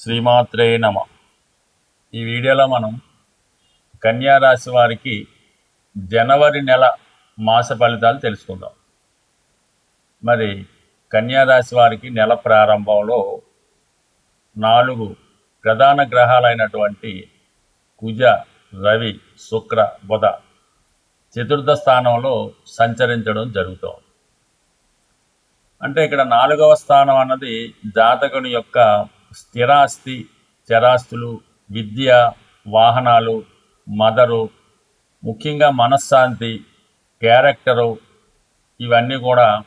శ్రీమాత్రే నమ. ఈ వీడియోలో మనం కన్యా రాశి వారికి జనవరి నెల మాస ఫలితాలు తెలుసుకుందాం. మరి కన్యా రాశి వారికి నెల ప్రారంభంలో నాలుగు ప్రధాన గ్రహాలైనటువంటి కుజ రవి శుక్ర బుధ చతుర్థ స్థానంలో సంచరించడం జరుగుతుంది. అంటే ఇక్కడ నాలుగవ స్థానం అన్నది జాతకుని యొక్క స్థిరాస్తి చరాస్తులు విద్య వాహనాలు మదరు ముఖ్యంగా మనశ్శాంతి క్యారెక్టరు ఇవన్నీ కూడా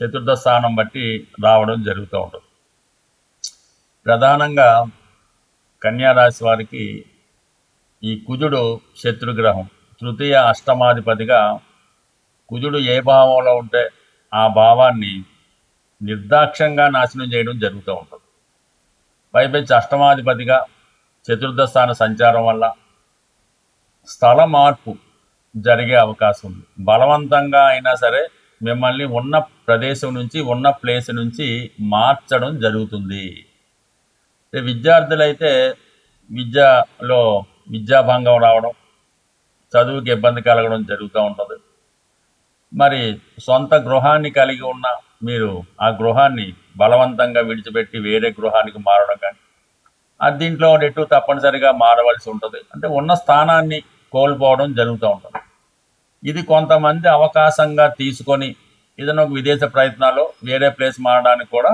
చతుర్థ స్థానం బట్టి రావడం జరుగుతూ ఉంటుంది. ప్రధానంగా కన్యారాశి వారికి ఈ కుజుడు శత్రుగ్రహం తృతీయ అష్టమాధిపతిగా కుజుడు ఏ భావంలో ఉంటే ఆ భావాన్ని నిర్దాక్ష్యంగా నాశనం చేయడం జరుగుతూ ఉంటుంది. పైపెచ్చి అష్టమాధిపతిగా చతుర్థ స్థాన సంచారం వల్ల స్థల మార్పు జరిగే అవకాశం ఉంది. బలవంతంగా అయినా సరే మిమ్మల్ని ఉన్న ప్రదేశం నుంచి ఉన్న ప్లేస్ నుంచి మార్చడం జరుగుతుంది. విద్యార్థులైతే విద్యలో విద్యాభంగం రావడం చదువుకి ఇబ్బంది కలగడం జరుగుతూ ఉంటుంది. మరి సొంత గృహాన్ని కలిగి ఉన్న మీరు ఆ గృహాన్ని బలవంతంగా విడిచిపెట్టి వేరే గృహానికి మారడం కానీ అది దీంట్లో ఎటు తప్పనిసరిగా మారవలసి ఉంటుంది. అంటే ఉన్న స్థానాన్ని కోల్పోవడం జరుగుతూ ఉంటుంది. ఇది కొంతమంది అవకాశంగా తీసుకొని ఏదైనా ఒక విదేశ ప్రయత్నాలు వేరే ప్లేస్ మారడానికి కూడా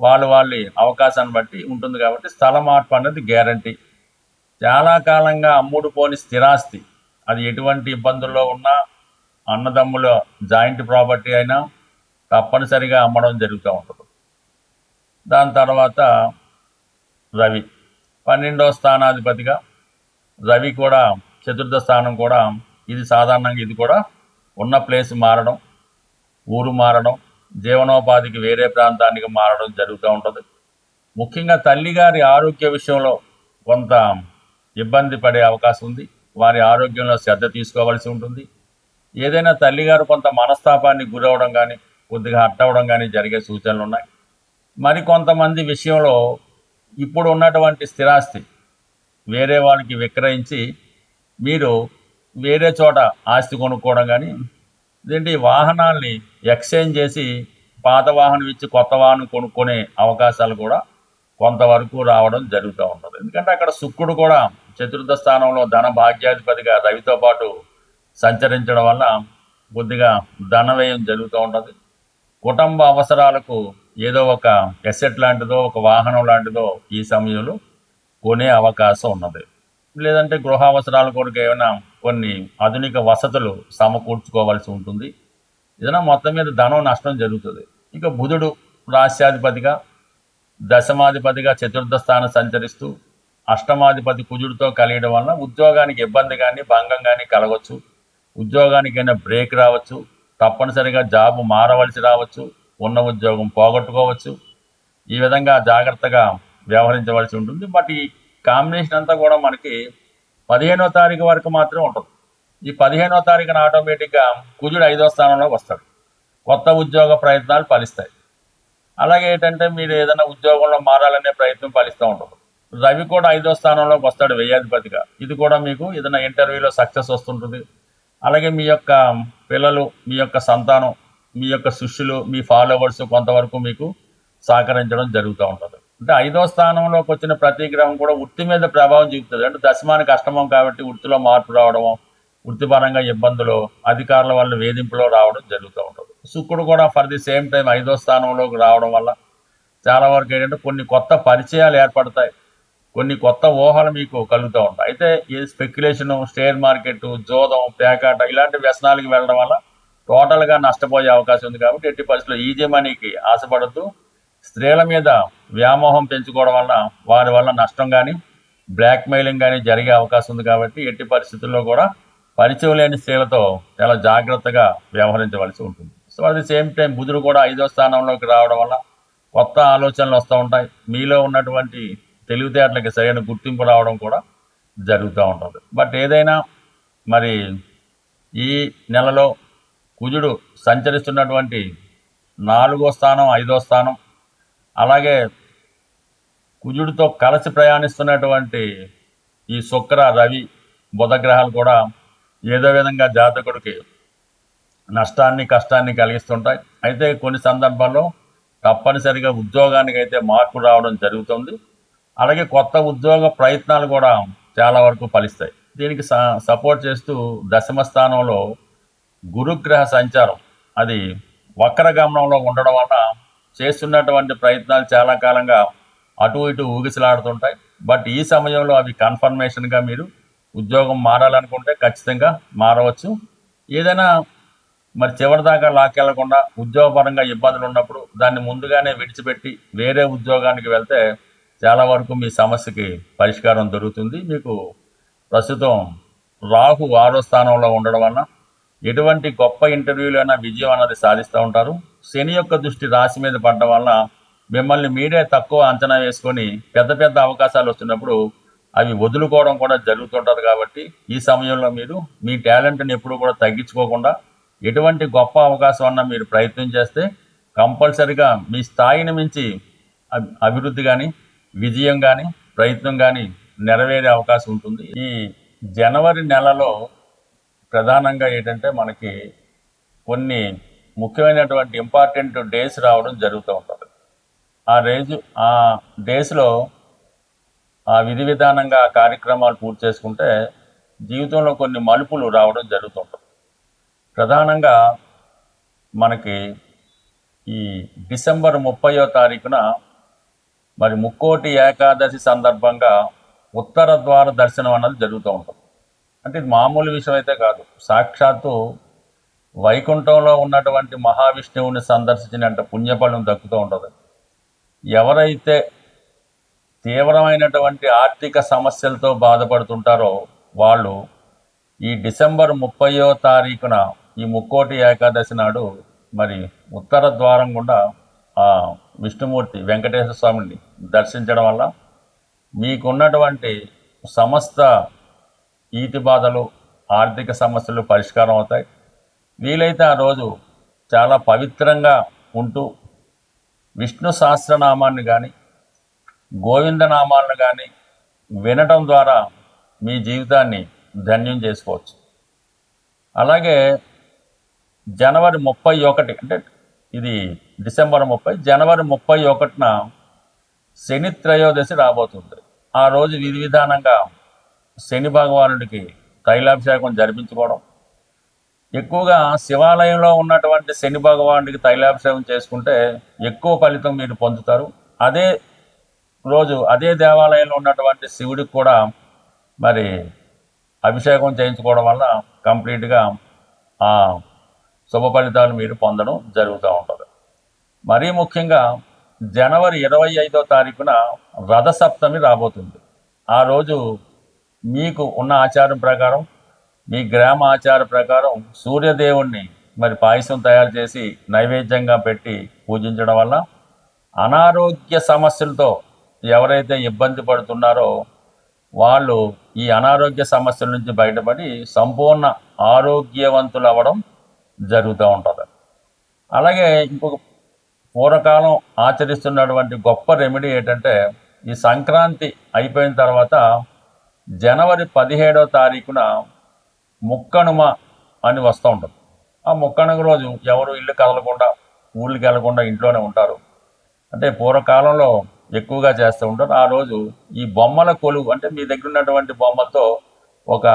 వాళ్ళు వాళ్ళ అవకాశాన్ని బట్టి ఉంటుంది కాబట్టి స్థల మార్పు అనేది గ్యారంటీ. చాలా కాలంగా అమ్ముడు పోని స్థిరాస్తి. అది ఎటువంటి ఇబ్బందుల్లో ఉన్నా అన్నదమ్ముల జాయింట్ ప్రాపర్టీ అయినా తప్పనిసరిగా అమ్మడం జరుగుతూ ఉంటుంది. దాని తర్వాత రవి పన్నెండవ స్థానాధిపతిగా రవి కూడా చతుర్థ స్థానం కూడా ఇది సాధారణంగా ఇది కూడా ఉన్న ప్లేస్ మారడం ఊరు మారడం జీవనోపాధికి వేరే ప్రాంతానికి మారడం జరుగుతూ ఉంటుంది. ముఖ్యంగా తల్లిగారి ఆరోగ్య విషయంలో కొంత ఇబ్బంది పడే అవకాశం ఉంది. వారి ఆరోగ్యంలో శ్రద్ధ తీసుకోవాల్సి ఉంటుంది. ఏదైనా తల్లిగారు కొంత మనస్తాపాన్ని గురవడం కానీ కొద్దిగా హట్టవడం కానీ జరిగే సూచనలు ఉన్నాయి మరి కొంతమంది విషయంలో ఇప్పుడు ఉన్నటువంటి స్థిరాస్తి వేరే వాళ్ళకి విక్రయించి మీరు వేరే చోట ఆస్తి కొనుక్కోవడం కానీ ఇదేంటి వాహనాల్ని ఎక్స్చేంజ్ చేసి పాత వాహనం ఇచ్చి కొత్త వాహనం కొనుక్కునే అవకాశాలు కూడా కొంతవరకు రావడం జరుగుతూ ఉంటుంది ఎందుకంటే అక్కడ శుక్రుడు కూడా చతుర్థ స్థానంలో ధన భాగ్యాధిపతిగా రవితో పాటు సంచరించడం వల్ల కొద్దిగా ధన వ్యయం జరుగుతూ ఉంటుంది కుటుంబ అవసరాలకు ఏదో ఒక ఎసెట్ లాంటిదో ఒక వాహనం లాంటిదో ఈ సమయంలో కొనే అవకాశం ఉన్నది. లేదంటే గృహ అవసరాల కొరకు ఏమైనా కొన్ని ఆధునిక వసతులు సమకూర్చుకోవాల్సి ఉంటుంది. ఏదైనా మొత్తం మీద ధనం నష్టం జరుగుతుంది. ఇక బుధుడు రాశ్యాధిపతిగా దశమాధిపతిగా చతుర్థ స్థానం సంచరిస్తూ అష్టమాధిపతి కుజుడితో కలియడం వలన ఉద్యోగానికి ఇబ్బంది కానీ భంగం కానీ కలగవచ్చు ఉద్యోగానికైనా బ్రేక్ రావచ్చు. తప్పనిసరిగా జాబ్ మారవలసి రావచ్చు ఉన్న ఉద్యోగం పోగొట్టుకోవచ్చు. ఈ విధంగా జాగ్రత్తగా వ్యవహరించవలసి ఉంటుంది. బట్ ఈ కాంబినేషన్ అంతా కూడా మనకి పదిహేనో తారీఖు వరకు మాత్రమే ఉంటుంది. ఈ పదిహేనో తారీఖున ఆటోమేటిక్గా కుజుడు ఐదో స్థానంలోకి వస్తాడు. కొత్త ఉద్యోగ ప్రయత్నాలు ఫలిస్తాయి. అలాగే ఏంటంటే మీరు ఏదైనా ఉద్యోగంలో మారాలనే ప్రయత్నం ఫలిస్తూ ఉంటుంది. రవి కూడా ఐదో స్థానంలోకి వస్తాడు వ్యయాధిపతిగా. ఇది కూడా మీకు ఏదైనా ఇంటర్వ్యూలో సక్సెస్ వస్తుంటుంది. అలాగే మీ యొక్క పిల్లలు మీ యొక్క సంతానం మీ యొక్క శిష్యులు మీ ఫాలోవర్స్ కొంతవరకు మీకు సహకరించడం జరుగుతూ ఉంటుంది. అంటే ఐదో స్థానంలోకి వచ్చిన ప్రతి గ్రహం కూడా వృత్తి మీద ప్రభావం చూపుతుంది. అంటే దశమానికి అష్టమం కాబట్టి వృత్తిలో మార్పు రావడం వృత్తిపరంగా ఇబ్బందులు అధికారుల వల్ల వేధింపులో రావడం జరుగుతూ ఉంటుంది. శుక్రుడు కూడా ఫర్ ది సేమ్ టైం ఐదో స్థానంలోకి రావడం వల్ల చాలా వరకు ఏంటంటే కొన్ని కొత్త పరిచయాలు ఏర్పడతాయి. కొన్ని కొత్త ఊహలు మీకు కలుగుతూ ఉంటాయి. అయితే ఈ స్పెక్యులేషన్ షేర్ మార్కెట్ జోదం పేకాట ఇలాంటి వ్యసనాలకు వెళ్ళడం వల్ల టోటల్గా నష్టపోయే అవకాశం ఉంది కాబట్టి ఎట్టి పరిస్థితుల్లో ఈజీ మనీకి ఆశపడద్దు. స్త్రీల మీద వ్యామోహం పెంచుకోవడం వల్ల వారి వల్ల నష్టం కానీ బ్లాక్మెయిలింగ్ కానీ జరిగే అవకాశం ఉంది కాబట్టి ఎట్టి పరిస్థితుల్లో కూడా పరిచయం లేని స్త్రీలతో చాలా జాగ్రత్తగా వ్యవహరించవలసి ఉంటుంది. So at the same time బుధుడు కూడా ఐదో స్థానంలోకి రావడం వల్ల కొత్త ఆలోచనలు వస్తూ ఉంటాయి. మీలో ఉన్నటువంటి తెలివితేటలకి సరైన గుర్తింపు రావడం కూడా జరుగుతూ ఉంటుంది. బట్ ఏదైనా మరి ఈ నెలలో కుజుడు సంచరిస్తున్నటువంటి నాలుగో స్థానం ఐదో స్థానం అలాగే కుజుడితో కలిసి ప్రయాణిస్తున్నటువంటి ఈ శుక్ర రవి బుధగ్రహాలు కూడా ఏదో విధంగా జాతకుడికి నష్టాన్ని కష్టాన్ని కలిగిస్తుంటాయి. అయితే కొన్ని సందర్భాల్లో తప్పనిసరిగా ఉద్యోగానికి అయితే మార్పు రావడం జరుగుతుంది. అలాగే కొత్త ఉద్యోగ ప్రయత్నాలు కూడా చాలా వరకు ఫలిస్తాయి. దీనికి స- సపోర్ట్ చేస్తూ దశమ స్థానంలో గురుగ్రహ సంచారం. అది వక్ర గమనంలో ఉండడం వల్ల చేస్తున్నటువంటి ప్రయత్నాలు చాలా కాలంగా అటు ఇటు ఊగిసలాడుతుంటాయి. బట్ ఈ సమయంలో అవి కన్ఫర్మేషన్గా మీరు ఉద్యోగం మారాలనుకుంటే ఖచ్చితంగా మారవచ్చు. ఏదైనా మరి చివరిదాకా లాక్కెళ్ళకుండా ఉద్యోగపరంగా ఇబ్బందులు ఉన్నప్పుడు దాన్ని ముందుగానే విడిచిపెట్టి వేరే ఉద్యోగానికి వెళ్తే చాలా వరకు మీ సమస్యకి పరిష్కారం దొరుకుతుంది. మీకు ప్రస్తుతం రాహు ఆరో స్థానంలో ఉండడం వలన ఎటువంటి గొప్ప ఇంటర్వ్యూలైనా విజయం అన్నది సాధిస్తూ ఉంటారు. శని యొక్క దృష్టి రాశి మీద పడడం వలన మిమ్మల్ని మీరే తక్కువ అంచనా వేసుకొని పెద్ద పెద్ద అవకాశాలు వస్తున్నప్పుడు అవి వదులుకోవడం కూడా జరుగుతుంటుంది కాబట్టి ఈ సమయంలో మీరు మీ టాలెంట్ని ఎప్పుడూ కూడా తగ్గించుకోకుండా ఎటువంటి గొప్ప అవకాశం అన్నా మీరు ప్రయత్నం చేస్తే కంపల్సరిగా మీ స్థాయిని మించి అభి- అభివృద్ధి కానీ విజయం కానీ ప్రయత్నం కానీ నెరవేరే అవకాశం ఉంటుంది. ఈ జనవరి నెలలో ప్రధానంగా ఏంటంటే మనకి కొన్ని ముఖ్యమైనటువంటి ఇంపార్టెంట్ డేస్ రావడం జరుగుతూ ఉంటుంది. ఆ రేజు ఆ డేస్లో ఆ విధి విధానంగా ఆ కార్యక్రమాలు పూర్తి చేసుకుంటే జీవితంలో కొన్ని మలుపులు రావడం జరుగుతుంటుంది ప్రధానంగా మనకి ఈ డిసెంబర్ ముప్పయో తారీఖున మరి ముక్కోటి ఏకాదశి సందర్భంగా ఉత్తర ద్వార దర్శనం అన్నది జరుగుతూ ఉంటుంది. అంటే ఇది మామూలు విషయం అయితే కాదు. సాక్షాత్తు వైకుంఠంలో ఉన్నటువంటి మహావిష్ణువుని సందర్శించినంత పుణ్యఫలం దక్కుతూ ఉంటుంది. ఎవరైతే తీవ్రమైనటువంటి ఆర్థిక సమస్యలతో బాధపడుతుంటారో వాళ్ళు ఈ డిసెంబర్ ముప్పయో తారీఖున ఈ ముక్కోటి ఏకాదశి నాడు మరి ఉత్తర ద్వారం గుండా విష్ణుమూర్తి వెంకటేశ్వర స్వామిని దర్శించడం వల్ల మీకున్నటువంటి సమస్త ఈతి బాధలు ఆర్థిక సమస్యలు పరిష్కారం అవుతాయి. వీలైతే ఆ రోజు చాలా పవిత్రంగా ఉంటూ విష్ణు సహస్రనామాన్ని కానీ గోవిందనామాలను కానీ వినటం ద్వారా మీ జీవితాన్ని ధన్యం చేసుకోవచ్చు. అలాగే జనవరి ముప్పై ఒకటి అంటే ఇది డిసెంబర్ ముప్పై జనవరి ముప్పై ఒకటిన శని త్రయోదశి రాబోతుంది. ఆ రోజు విధి విధానంగా శని భగవానుడికి తైలాభిషేకం జరిపించుకోవడం. ఎక్కువగా శివాలయంలో ఉన్నటువంటి శని భగవానుడికి తైలాభిషేకం చేసుకుంటే ఎక్కువ ఫలితం మీరు పొందుతారు. అదే రోజు అదే దేవాలయంలో ఉన్నటువంటి శివుడికి కూడా మరి అభిషేకం చేయించుకోవడం వల్ల కంప్లీట్గా ఆ శుభ ఫలితాలు మీరు పొందడం జరుగుతూ ఉంటుంది. మరీ ముఖ్యంగా జనవరి ఇరవై ఐదో తారీఖున రథసప్తమి రాబోతుంది. ఆ రోజు మీకు ఉన్న ఆచారం ప్రకారం మీ గ్రామ ఆచార ప్రకారం సూర్యదేవుణ్ణి మరి పాయసం తయారు చేసి నైవేద్యంగా పెట్టి పూజించడం వల్ల అనారోగ్య సమస్యలతో ఎవరైతే ఇబ్బంది పడుతున్నారో వాళ్ళు ఈ అనారోగ్య సమస్యల నుంచి బయటపడి సంపూర్ణ ఆరోగ్యవంతులు అవ్వడం జరుగుతూ ఉంటుంది. అలాగే ఇంకొక పూర్వకాలం ఆచరిస్తున్నటువంటి గొప్ప రెమెడీ ఏంటంటే ఈ సంక్రాంతి అయిపోయిన తర్వాత జనవరి పదిహేడో తారీఖున ముక్కనుమ అని వస్తూ ఉంటుంది. ఆ ముక్కనుమ రోజు ఎవరు ఇల్లు కదలకుండా ఊళ్ళకి వెళ్ళకుండా ఇంట్లోనే ఉంటారు. అంటే పూర్వకాలంలో ఎక్కువగా చేస్తూ ఉంటారు. ఆ రోజు ఈ బొమ్మల కొలువు అంటే మీ దగ్గర ఉన్నటువంటి బొమ్మలతో ఒక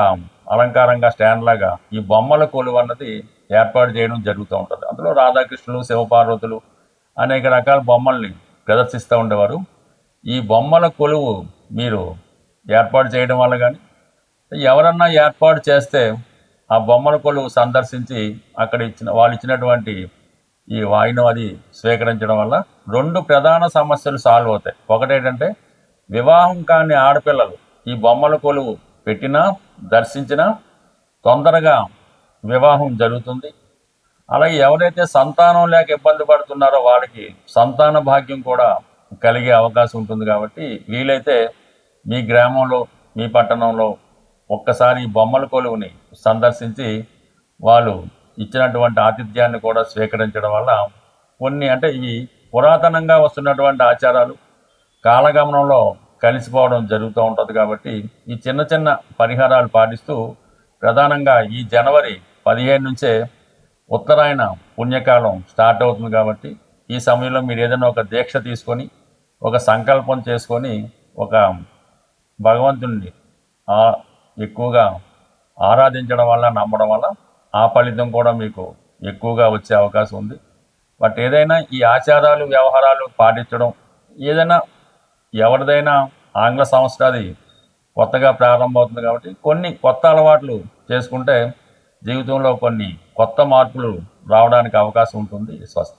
అలంకారంగా స్టాండ్ లాగా ఈ బొమ్మల కొలువు అన్నది ఏర్పాటు చేయడం జరుగుతూ ఉంటుంది. అందులో రాధాకృష్ణులు శివపార్వతులు అనేక రకాల బొమ్మల్ని ప్రదర్శిస్తూ ఉండేవారు. ఈ బొమ్మల కొలువు మీరు ఏర్పాటు చేయడం వల్ల కానీ ఎవరన్నా ఏర్పాటు చేస్తే ఆ బొమ్మల కొలువు సందర్శించి అక్కడ ఇచ్చిన వాళ్ళు ఇచ్చినటువంటి ఈ వాయును అది స్వీకరించడం వల్ల రెండు ప్రధాన సమస్యలు సాల్వ్ అవుతాయి. ఒకటేంటంటే వివాహం కాని ఆడపిల్లలు ఈ బొమ్మల కొలువు పెట్టినా దర్శించినా తొందరగా వివాహం జరుగుతుంది. అలాగే ఎవరైతే సంతానం లేక ఇబ్బంది పడుతున్నారో వాళ్ళకి సంతాన భాగ్యం కూడా కలిగే అవకాశం ఉంటుంది కాబట్టి వీలైతే మీ గ్రామంలో మీ పట్టణంలో ఒక్కసారి బొమ్మల కొలువుని సందర్శించి వాళ్ళు ఇచ్చినటువంటి ఆతిథ్యాన్ని కూడా స్వీకరించడం వల్ల కొన్ని అంటే ఇవి పురాతనంగా వస్తున్నటువంటి ఆచారాలు కాలగమనంలో కలిసిపోవడం జరుగుతూ ఉంటుంది కాబట్టి ఈ చిన్న చిన్న పరిహారాలు పాటిస్తూ ప్రధానంగా ఈ జనవరి పదిహేను నుంచే ఉత్తరాయణ పుణ్యకాలం స్టార్ట్ అవుతుంది కాబట్టి ఈ సమయంలో మీరు ఏదైనా ఒక దీక్ష తీసుకొని ఒక సంకల్పం చేసుకొని ఒక భగవంతుడిని ఎక్కువగా ఆరాధించడం వల్ల నమ్మడం వల్ల ఆ ఫలితం కూడా మీకు ఎక్కువగా వచ్చే అవకాశం ఉంది. బట్ ఏదైనా ఈ ఆచారాలు వ్యవహారాలు పాటించడం ఏదైనా ఎవరిదైనా ఆంగ్ల సంస్థ అది కొత్తగా ప్రారంభమవుతుంది కాబట్టి కొన్ని కొత్త అలవాట్లు చేసుకుంటే జీవితంలో కొన్ని కొత్త మార్పులు రావడానికి అవకాశం ఉంటుంది. స్వస్తి